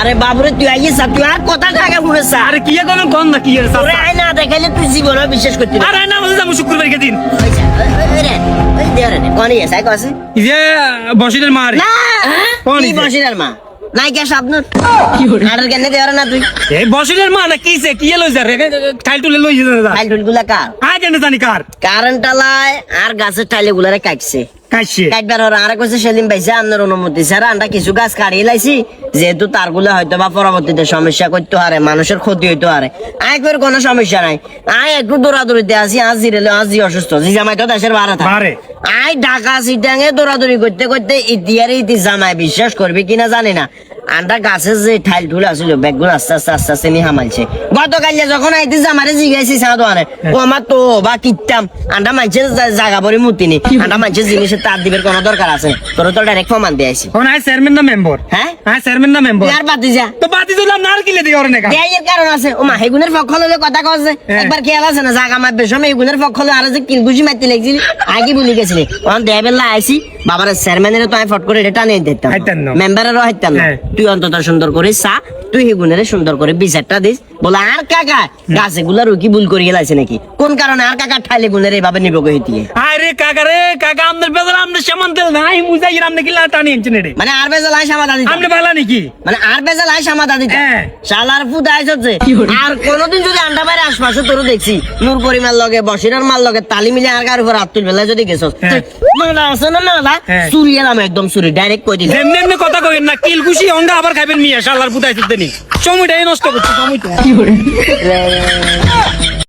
আরে বাবুরে তুই আইয়ে সা তুই আর কথা টাকা শুনে সা আরে কি কোন কোন না কি এর তোরে আই না দেখাইলে তুই জীবনে বিশ্বাস করতে আরে না বলতে যাব শুক্রবার কে দিন। ওই দে রে, কোন ইয়ে, সাই কসে? যে বসিরের মার না, কোন কি? বসিলার মা? নাই কে স্বপ্নর? আরের কেনে দেওয়ার না তুই? এই বসিরের মা না কিছে কি লই যা রে টাইল টুলে লই যা ফাইল টুলগুলা কার? আ কেন জানি কার কারেন্ট আলায় আর গাছের টাইলে গুলারে কাটছে কাটবার হর সেলিম আপনার অনুমতি। স্যার আমরা কিছু গাছ কাটিয়ে লাইছি যেহেতু তারগুলো হয়তো বা পরবর্তীতে সমস্যা করতে পারে মানুষের ক্ষতি হইতে পারে আয় করে কোনো সমস্যা নাই। আয় একটু দৌড়াদৌড়িতে আছি আজ জিরেলে আজ জি অসুস্থ জি জামাই তো দেশের থাকে আয় ঢাকা সিটাঙে দৌড়াদৌড়ি করতে করতে ইতিয়ারে ইতি জামাই। বিশ্বাস করবি কিনা জানি না আন্ডা গাছের যে ঠাইল ঠুল আসছিল ব্যাগগুলো আস্তে আস্তে আস্তে আস্তে নিয়ে হামালছে গতকাল যখন আইতে জামারে জিগাইছি সাধু আনে ও আমার তো বা কিতাম আন্ডা মানুষের জা- জাগা পরে মুতিনি। আন্ডা মানুষের জিনিসের তার দিবের কোনো দরকার আছে। তোর তো ডাইরেক্ট প্রমাণ দিয়ে আইছি কোন আই চেয়ারম্যান না মেম্বার হ্যাঁ হ্যাঁ চেয়ারম্যান না মেম্বার আর বাতি যা। তো বাতি দিলাম না আর কিলে দিই ওরে নেকা দেয়াইয়ের কারণ আছে। ও মা হেগুনের পক্ষ লইলে কথা হ্যাঁ। একবার খেয়াল আছে না জাগা মারবে সময় হেগুনের পক্ষ লইলে আর যে কিলগুজি মারতে লেগেছিলি আগে বলি গেছিলি। অন দেবেলা আইছি বাবার চেয়ারম্যানের তো আমি ফট করে এটা নিয়ে দিতাম। মেম্বারেরও হাইতাম না। হ্যাঁ। তুই অন্তত সুন্দর করে চা। তুই হিগুনের সুন্দর করে বিচারটা দিস। বলে আর কাকা গাছে গুলা রুকি ভুল করে গেলাইছে নাকি? কোন কারণে আর কাকা ঠাইলে গুনের এইভাবে নিব কহিতিয়ে আরে কাকা রে কাকা আমদের বেজার আমদের সমান তেল নাই মুজাই আমনে কিলা টানি এনছেন রে মানে আর বেজাল আইসা মাথা দিতাম আমনে বালা নাকি? মানে আর বেজাল আইসা মাথা দিতাম হ্যাঁ। শালার ফুদ আইস হচ্ছে। আর কোনোদিন যদি আন্ডা বাইরে আশপাশে তোর দেখছি নূর পরিমার লগে বসিরার মাল লগে তালি মিলে আর কার উপর আত্মুল বেলা যদি গেছস। হ্যাঁ। মালা আছে না মালা? হ্যাঁ। চুরি এলাম একদম চুরি ডাইরেক্ট কই দিলাম এমনি এমনি কথা কইেন না কিল খুশি অঙ্গা আবার খাইবেন মিয়া শালার পুতাইতে দেনি সময়টাই নষ্ট করছে সময়টা।